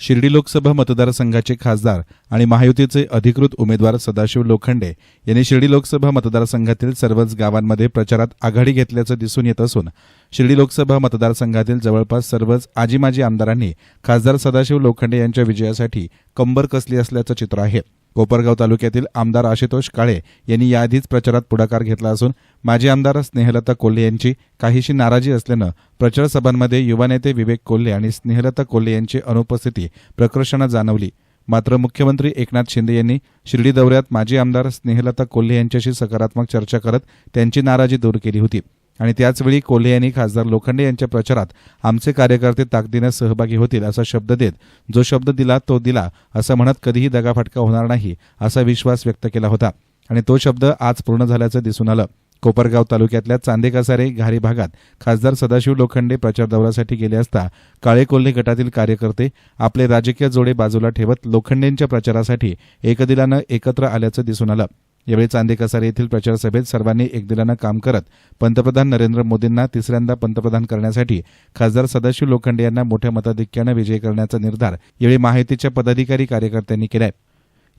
शिर्डी लोकसभा मतदारसंघाचे खासदार आणि महायुतीचे अधिकृत उमेदवार सदाशिव लोखंडे यांनी शिर्डी लोकसभा मतदारसंघातील सर्वच गावांमध्ये प्रचारात आघाडी घेतल्याचं दिसून येत असून शिर्डी लोकसभा मतदारसंघातील जवळपास सर्वच आजीमाजी आमदारांनी खासदार सदाशिव लोखंडे यांच्या विजयासाठी कंबर कसली असल्याचं चित्र आहे. कोपरगाव तालुक्यातील आमदार आशुतोष काळे यांनी याआधीच प्रचारात पुढाकार घेतला असून माजी आमदार स्नेहलता कोल्हे यांची काहीशी नाराजी असल्यानं प्रचार सभांमध्ये युवा नेते विवेक कोल्हे आणि स्नेहलता कोल्हे यांची अनुपस्थिती प्रकर्षानं जाणवली. मात्र मुख्यमंत्री एकनाथ शिंदे यांनी शिर्डी दौऱ्यात माजी आमदार स्नेहलता कोल्हे यांच्याशी सकारात्मक चर्चा करत त्यांची नाराजी दूर केली होती. आणि त्याचवेळी कोल्हे यांनी खासदार लोखंडे यांच्या प्रचारात आमचे कार्यकर्ते ताकदीने सहभागी होतील असा शब्द देत जो शब्द दिला तो दिला असं म्हणत कधीही दगाफटका होणार नाही असा विश्वास व्यक्त केला होता. आणि तो शब्द आज पूर्ण झाल्याचं दिसून आलं. कोपरगाव तालुक्यातल्या चांदेकासारे घारी भागात खासदार सदाशिव लोखंडे प्रचार दौऱ्यासाठी गेले असता काळे कोल्हे गटातील कार्यकर्ते आपले राजकीय जोडे बाजूला ठेवत लोखंडेंच्या प्रचारासाठी एकदिलानं एकत्र आल्याचं दिसून आलं. यावेळी चांदेकसारे येथील प्रचार सभेत सर्वांनी एकदिलानं काम करत पंतप्रधान नरेंद्र मोदींना तिसऱ्यांदा पंतप्रधान करण्यासाठी खासदार सदाशिव लोखंडे यांना मोठ्या मताधिक्यानं विजयी करण्याचा निर्धार यावेळी माहितीच्या पदाधिकारी कार्यकर्त्यांनी केलाय.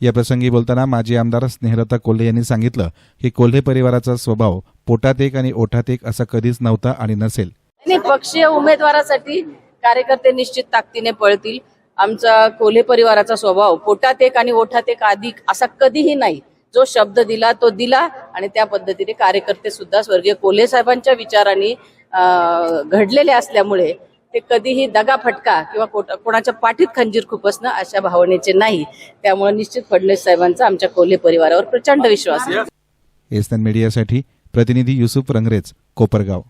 या प्रसंगी बोलताना माजी आमदार स्नेहलता कोल्हे यांनी सांगितलं की कोल्हे परिवाराचा स्वभाव पोटात एक आणि ओठात एक असा कधीच नव्हता आणि नसेल. पक्षीय उमेदवारासाठी कार्यकर्ते निश्चित ताकदीने पळतील. आमचा कोल्हे परिवाराचा स्वभाव पोटात एक आणि ओठात एक अधिक असा कधीही नाही. जो शब्द दिला तो दिला आणि त्या पद्धतीने कार्यकर्ते सुद्धा स्वर्गीय कोल्हे साहेबांच्या विचारांनी घडलेले असल्यामुळे ते कधीही दगा फटका किंवा कोणाच्या पाठीत खंजीर खुपसणं अशा भावनेचे नाही. त्यामुळे निश्चित फडणवीस साहेबांचा आमच्या कोल्हे परिवारावर प्रचंड विश्वास आहे. एसएन मीडियासाठी प्रतिनिधी युसुफ रंगरेज कोपरगाव.